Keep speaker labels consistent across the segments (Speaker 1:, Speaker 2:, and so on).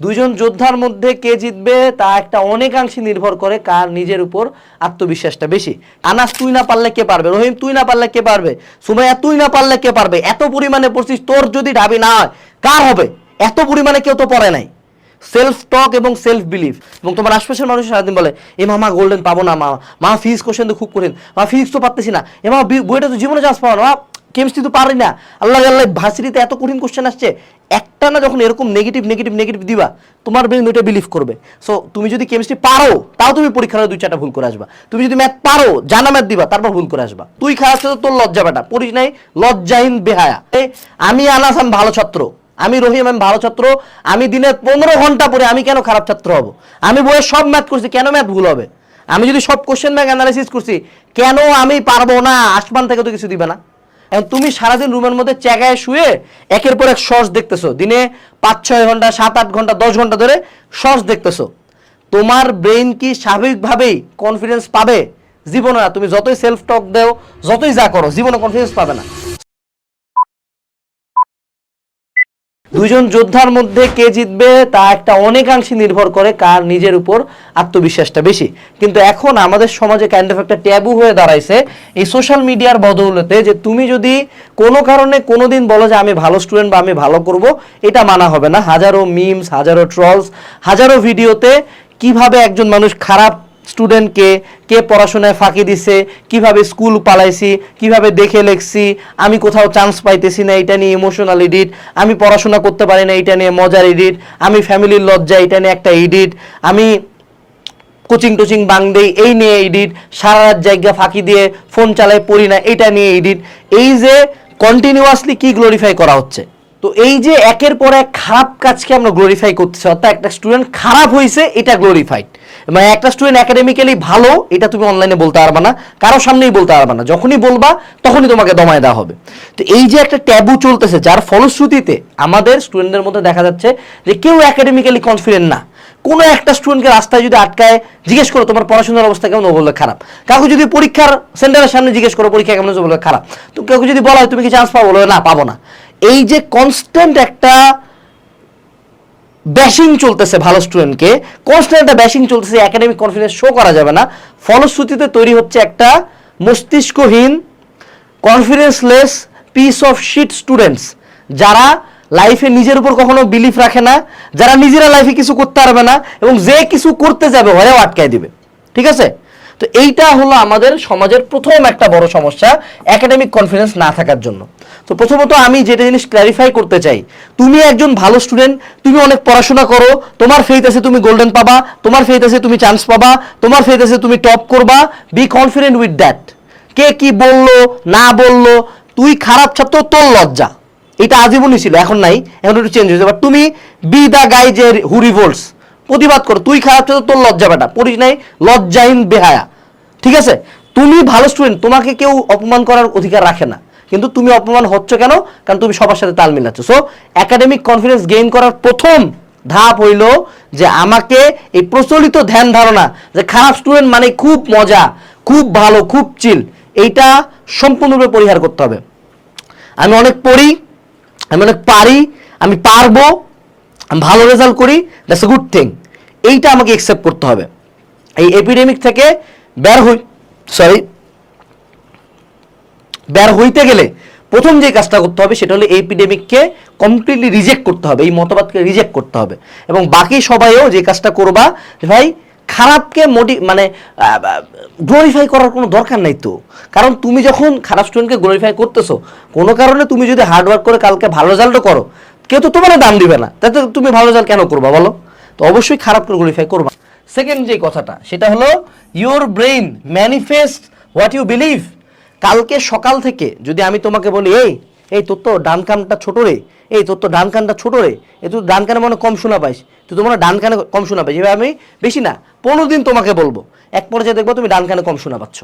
Speaker 1: দুইজন যোদ্ধার মধ্যে কে জিতবে তা একটা অনেকাংশে নির্ভর করে কার নিজের উপর আত্মবিশ্বাসটা বেশি। আনাস, তুই না পারলে কে পারবে? রহিম, তুই না পারলে কে পারবে? সুমাইয়া, তুই না পারলে কে পারবে? এত পরিমাণে পড়ছিস, তোর যদি ঢাবি না হয়, কার হবে? এত পরিমাণে কেউ তো পড়ে নাই। সেলফ টক এবং সেলফ বিলিভ এবং তোমার আশপাশের মানুষ সারাদিন বলে, এ মামা গোল্ডেন পাবো না, মা মা ফিজ কোশ্চেন তো খুব কঠিন। মা ফিজ তো পারতেছি না। এ মা বইটা তো জীবনে চান্স পাবো না। কেমিস্ট্রি তো পারি না। আল্লাহ আল্লাহ ভার্সিটিতে এত কঠিন কোশ্চেন আসছে। একটা না যখন এরকম নেগেটিভ নেগেটিভ নেগেটিভ দিবা, তোমার ব্রেন ওইটা বিলিভ করবে। সো তুমি যদি কেমিস্ট্রি পারো, তাও তুমি পরীক্ষার দুই, চারটা ভুল করে আসবা। তুমি যদি ম্যাথ পারো জানা ম্যাথ দিবা, তারপর ভুল করে আসবা। তুই খারাপ ছিল তোর লজ্জা বেটা, পড়িস নাই, লজ্জাহীন বেহায়া। আমি আনাস আমি ভালো ছাত্র, আমি রহিম আমি ভালো ছাত্র, আমি দিনে পনেরো ঘণ্টা পরে আমি কেন খারাপ ছাত্র হব? আমি বইয়ে সব ম্যাথ করছি, কেন ম্যাথ ভুল হবে? আমি যদি সব কোশ্চেন ব্যাংক অ্যানালাইসিস করছি, কেন আমি পারব না? আসমান থেকে তো কিছু দিবে না। তুমি সারাদিন রুমের মধ্যে চেগায় শুয়ে একের পর এক সস দেখতেছো। দিনে পাঁচ, ছয় ঘণ্টা, সাত, আট ঘণ্টা, দশ ঘণ্টা ধরে সস দেখতেছো। তোমার ব্রেন কি স্বাভাবিকভাবেই কনফিডেন্স পাবে? জীবনে না, তুমি যতই সেলফ টক দেও, যতই যা করো, জীবনে কনফিডেন্স পাবে না। দুইজন যোদ্ধার মধ্যে কে জিতবে তা একটা অনেকাংশে নির্ভর করে কার নিজের উপর আত্মবিশ্বাসটা বেশি। কিন্তু এখন আমাদের সমাজে কাইন্ড অফ একটা ট্যাবু হয়ে দাঁড়াইছে এই সোশ্যাল মিডিয়ার বদৌলতে যে তুমি যদি কোনো কারণে কোনোদিন বলো যে আমি ভালো স্টুডেন্ট বা আমি ভালো করব, এটা মানা হবে না। হাজারো মিমস হাজারো ট্রলস হাজারো ভিডিওতে কীভাবে একজন মানুষ খারাপ স্টুডেন্টকে কে পড়াশোনায় ফাঁকি দিছে, কীভাবে স্কুল পালাইছি, কীভাবে দেখে লেখছি, আমি কোথাও চান্স পাইতেছি না, এটা নিয়ে ইমোশনাল এডিট আমি পড়াশোনা করতে পারি না, এটা নিয়ে মজার এডিট আমি ফ্যামিলির লজ্জা, এটা নিয়ে একটা এডিট আমি কোচিং টোচিং বাং দেই, এই নিয়ে এডিট সারা রাত জায়গা ফাঁকি দিয়ে ফোন চালায় পড়ি না, এটা নিয়ে এডিট এই যে কন্টিনিউয়াসলি কি গ্লোরিফাই করা হচ্ছে? তো এই যে একের পর এক খারাপ কাজকে আমরা গ্লোরিফাই করতেছি, অর্থাৎ একটা স্টুডেন্ট খারাপ হয়েছে এটা গ্লোরিফাইড মানে একটা স্টুডেন্ট একাডেমিক্যালি ভালো, এটা তুমি অনলাইনে বলতে পারবা না, কারও সামনেই বলতে পারবা না। যখনই বলবা, তখনই তোমাকে দমায় দেওয়া হবে। তো এই যে একটা ট্যাবু চলতেছে, যার ফলশ্রুতিতে আমাদের স্টুডেন্টদের মধ্যে দেখা যাচ্ছে যে কেউ একাডেমিক্যালি কনফিডেন্ট না। কোনো একটা স্টুডেন্টকে রাস্তায় যদি আটকায়, জিজ্ঞেস করো, তোমার পড়াশোনার অবস্থা কেমন? বললে খারাপ। কাউকে যদি পরীক্ষার সেন্টারের সামনে জিজ্ঞেস করো, পরীক্ষা কেমন বলবে, খারাপ। তো কাউকে যদি বলা হয়, তুমি কি চান্স পাবো? বলবে, না, পাবো না। এই যে কনস্ট্যান্ট একটা ব্যাশিং চলতেছে ভালো স্টুডেন্টকে কনস্ট্যান্ট একটা ব্যাশিং চলতেছে একাডেমিক কনফিডেন্স শো করা যাবে না। ফলশ্রুতিতে তৈরি হচ্ছে একটা মস্তিষ্কহীন confidenceless piece of shit students যারা লাইফে নিজের উপর কখনো বিলিফ রাখে না, যারা নিজেরা লাইফে কিছু করতে পারবে না, এবং যে কিছু করতে যাবে হয়েও আটকায় দিবে। ঠিক আছে? তো এইটা হলো আমাদের সমাজের প্রথম একটা বড় সমস্যা একাডেমিক কনফিডেন্স না থাকার জন্য। তো প্রথমত আমি যেটা জিনিস ক্ল্যারিফাই করতে চাই, তুমি একজন ভালো স্টুডেন্ট তুমি অনেক পড়াশোনা করো, তোমার ফেইথ আছে তুমি গোল্ডেন পাবা, তোমার ফেইথ আছে তুমি চান্স পাবা, তোমার ফেইথ আছে তুমি টপ করবা বি কনফিডেন্ট উইথ দ্যাট কে কি বলল, না বলল, তুই খারাপ ছাত্র, তোর লজ্জা। এটা আজীবনই ছিল, এখন নাই, এখন একটু চেঞ্জ হয়েছে। বাট তুমি বি দ্য গাই যে হু রিভোল্টস প্রতিবাদ করো। তুই খারাপ ছাত্র তোর লজ্জা বেটা। পড়িস নাই, লজ্জাহীন বেহায়া। ঠিক আছে? তুমি ভালো স্টুডেন্ট তোমাকে কেউ অপমান করার অধিকার রাখে না। কিন্তু তুমি অপমান হচ্ছ কেন? কারণ তুমি সবার সাথে তাল মিলাচ্ছ। সো একাডেমিক কনফিডেন্স গেইন করার প্রথম ধাপ হইল যে আমাকে এই প্রচলিত ধ্যান ধারণা যে খারাপ স্টুডেন্ট মানে খুব মজা, খুব ভালো, খুব চিল এইটা সম্পূর্ণরূপে পরিহার করতে হবে। আমি অনেক পড়ি, আমি অনেক পারি, আমি পারব ভালো রেজাল্ট করি দ্যাটস এ গুড থিং এইটা আমাকে অ্যাকসেপ্ট করতে হবে। এই এপিডেমিক থেকে বের হই সরি বের হইতে গেলে প্রথম যে কাজটা করতে হবে সেটা হলো এপিডেমিককে কমপ্লিটলি রিজেক্ট করতে হবে, এই মতবাদকে রিজেক্ট করতে হবে। এবং বাকি সবাইও যে কাজটা করবা ভাই খারাপকে মোটি মানে গ্লোরিফাই করার কোনো দরকার নাই তো। কারণ তুমি যখন খারাপ স্টুডেন্টকে গ্লোরিফাই করতেছো, কোনো কারণে তুমি যদি হার্ডওয়ার্ক করে কালকে ভালো রেজাল্টও করো কেউ তো তোমার দাম দিবে না। তাতে তুমি ভালো রেজাল্ট কেন করবা বলো? তো অবশ্যই খারাপ করে গ্লোরিফাই করবা। সেকেন্ড যে কথাটা, সেটা হলো your brain manifest what you believe কালকে সকাল থেকে যদি আমি তোমাকে বলি, এই এই তোর তো ডান কানটা ছোট রে, এই তোর তো ডান কানটা ছোট রে, এই তুই ডান কানে মনে কম শোনা পাইস তুই তো হয় ডান কানে কম শোনা পাইস এবার আমি বেশি না, পনেরো দিন তোমাকে বলব। এক পর্যায়ে দেখব তুমি ডান কানে কম শোনা পাচ্ছ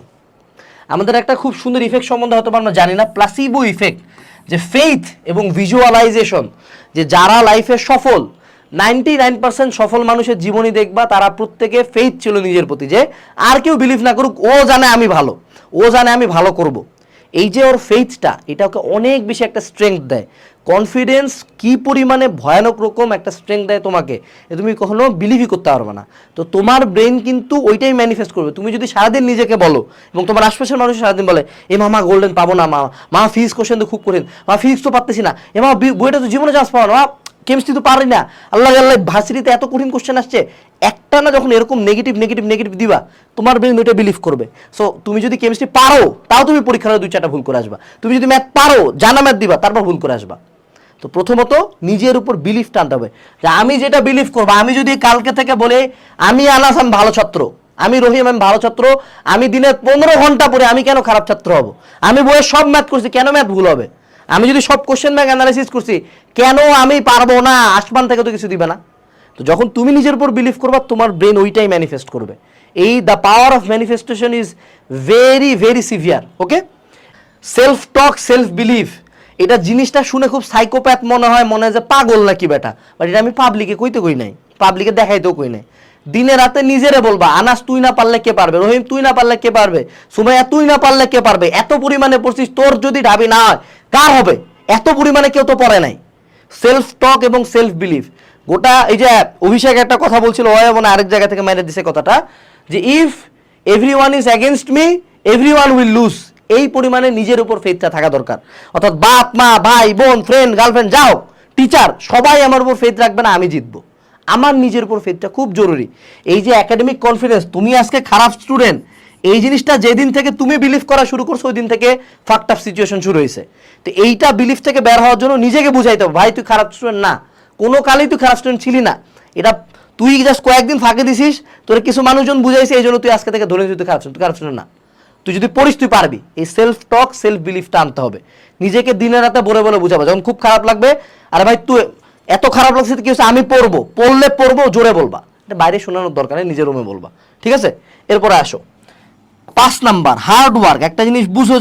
Speaker 1: আমাদের একটা খুব সুন্দর ইফেক্ট সম্বন্ধে হয়তো আমরা জানি না প্লাসিবো ইফেক্ট যে ফেইথ এবং ভিজুয়ালাইজেশন যে যারা লাইফে সফল নাইনটি নাইন পার্সেন্ট সফল মানুষের জীবনী দেখবা, তারা প্রত্যেকে ফেইথ ছিল নিজের প্রতি, যে আর কেউ বিলিভ না করুক, ও জানে আমি ভালো, ও জানে আমি ভালো করব। এই যে ওর ফেইথটা এটা ওকে অনেক বেশি একটা স্ট্রেংথ দেয়। কনফিডেন্স কি পরিমাণে ভয়ানক রকম একটা স্ট্রেংথ দেয় তোমাকে তুমি কখনো বিলিভই করতে পারবে না। তো তোমার ব্রেন কিন্তু ওইটাই ম্যানিফেস্ট করবে। তুমি যদি সারাদিন নিজেকে বলো, এবং তোমার আশপাশের মানুষ সারাদিন বলে, এ মামা গোল্ডেন পাবো না, মা মা ফিজিক্স কোশ্চেন তো খুব করেন মা ফিজিক্স তো পারতেছি না, এ মা বইটা তো জীবনে চান্স পাবো না। কেমিস্ট্রি তো পারি না। আল্লাহ আল্লাহ, ভার্সিটিতে এত কঠিন কোশ্চেন আসছে। একটা না যখন এরকম নেগেটিভ নেগেটিভ নেগেটিভ দিবা, তোমার ব্রেন ওইটা বিলিভ করবে। সো তুমি যদি কেমিস্ট্রি পারো, তাও তুমি পরীক্ষার দুই, চারটা ভুল করে আসবা। তুমি যদি ম্যাথ পারো, জানা ম্যাথ দিবা, তারপর ভুল করে আসবা। তো প্রথমত নিজের উপর বিলিফ টানতে হবে। যে আমি যেটা বিলিভ করব, আমি যদি কালকে থেকে বলে, আমি আনাস, আমি ভালো ছাত্র। আমি রহিম, আমি ভালো ছাত্র। আমি দিনে পনেরো ঘণ্টা পরে আমি কেন খারাপ ছাত্র হব? আমি বইয়ে সব ম্যাথ করছি, কেন ম্যাথ ভুল হবে? আমি যদি সব কোশ্চেন ব্যাংক অ্যানালাইসিস করছি, কেন আমি পারব না? আসমান থেকে তো কিছু দিবে না। তো যখন তুমি নিজের উপর বিলিভ করবা, তোমার ব্রেন ওইটাই ম্যানিফেস্ট করবে। এই the power of manifestation is very very severe okay self talk self believe এটা জিনিসটা শুনে খুব সাইকোপ্যাথ মনে হয় মনে হয় যে পাগল নাকি বেটা? বাট এটা আমি পাবলিকে কইতে কই নাই। পাবলিকে দেখাইতেও কই নাই। দিনে রাতে নিজেরে বলবা, আনাস, তুই না পারলে কে পারবে? রহিম, তুই না পারলে কে পারবে? সুমাইয়া, তুই না পারলে কে পারবে? এত পরিমাণে পড়ছিস, তোর যদি ঢাবি না হয় কার হবে? এত পরিমাণে কেউ তো পড়ে নাই। সেলফ টক এবং সেলফ বিলিভ গোটা এই যে অভিষেক একটা কথা বলছিল, ও এবং আরেক জায়গা থেকে মেরে দিছে কথাটা, যে if every one is against me every one will lose এই পরিমাণে নিজের উপর ফেথটা থাকা দরকার। অর্থাৎ বাপ, মা, ভাই, বোন ফ্রেন্ড গার্লফ্রেন্ড যাও টিচার সবাই আমার উপর ফেথ রাখবে না, আমি জিতবো। আমার নিজের উপর ফেথটা খুব জরুরি। এই যে একাডেমিক কনফিডেন্স তুমি আজকে খারাপ স্টুডেন্ট এই জিনিসটা যেদিন থেকে তুমি বিলিভ করা শুরু করছ ওই দিন থেকে ফাক্ট আপ সিচুয়েশন শুরু হয়েছে। তো এইটা বিলিভ থেকে বের হওয়ার জন্য নিজেকে বুঝাইতে হবে, ভাই, তুই খারাপ স্টুডেন্ট না। কোনো কালেই তুই খারাপ স্টুডেন্ট ছিলি না। এটা তুই জাস্ট কয়েকদিন ফাঁকে দিছিস, তোর কিছু মানুষজন বুঝাইছে, এই জন্য তুই আজকে থেকে ধরে তুই খারাপ তুই খারাপ স্টুডেন্ট না। তুই যদি পড়িস, তুই পারবি। এই সেলফ টক সেলফ বিলিফটা আনতে হবে। নিজেকে দিনে রাতে বলে বলে বুঝাবো, যখন খুব খারাপ লাগবে, আরে ভাই, তুই এত খারাপ লাগছে, কি হচ্ছে আমি পড়ব। পড়লে পড়ব, জোরে বলবা। এটা বাইরে শোনানোর দরকার নিজের রুমে বলবা। ঠিক আছে? এরপরে আসো। পাঁচ নাম্বার হার্ড ওয়ার্ক একটা জিনিস বুঝো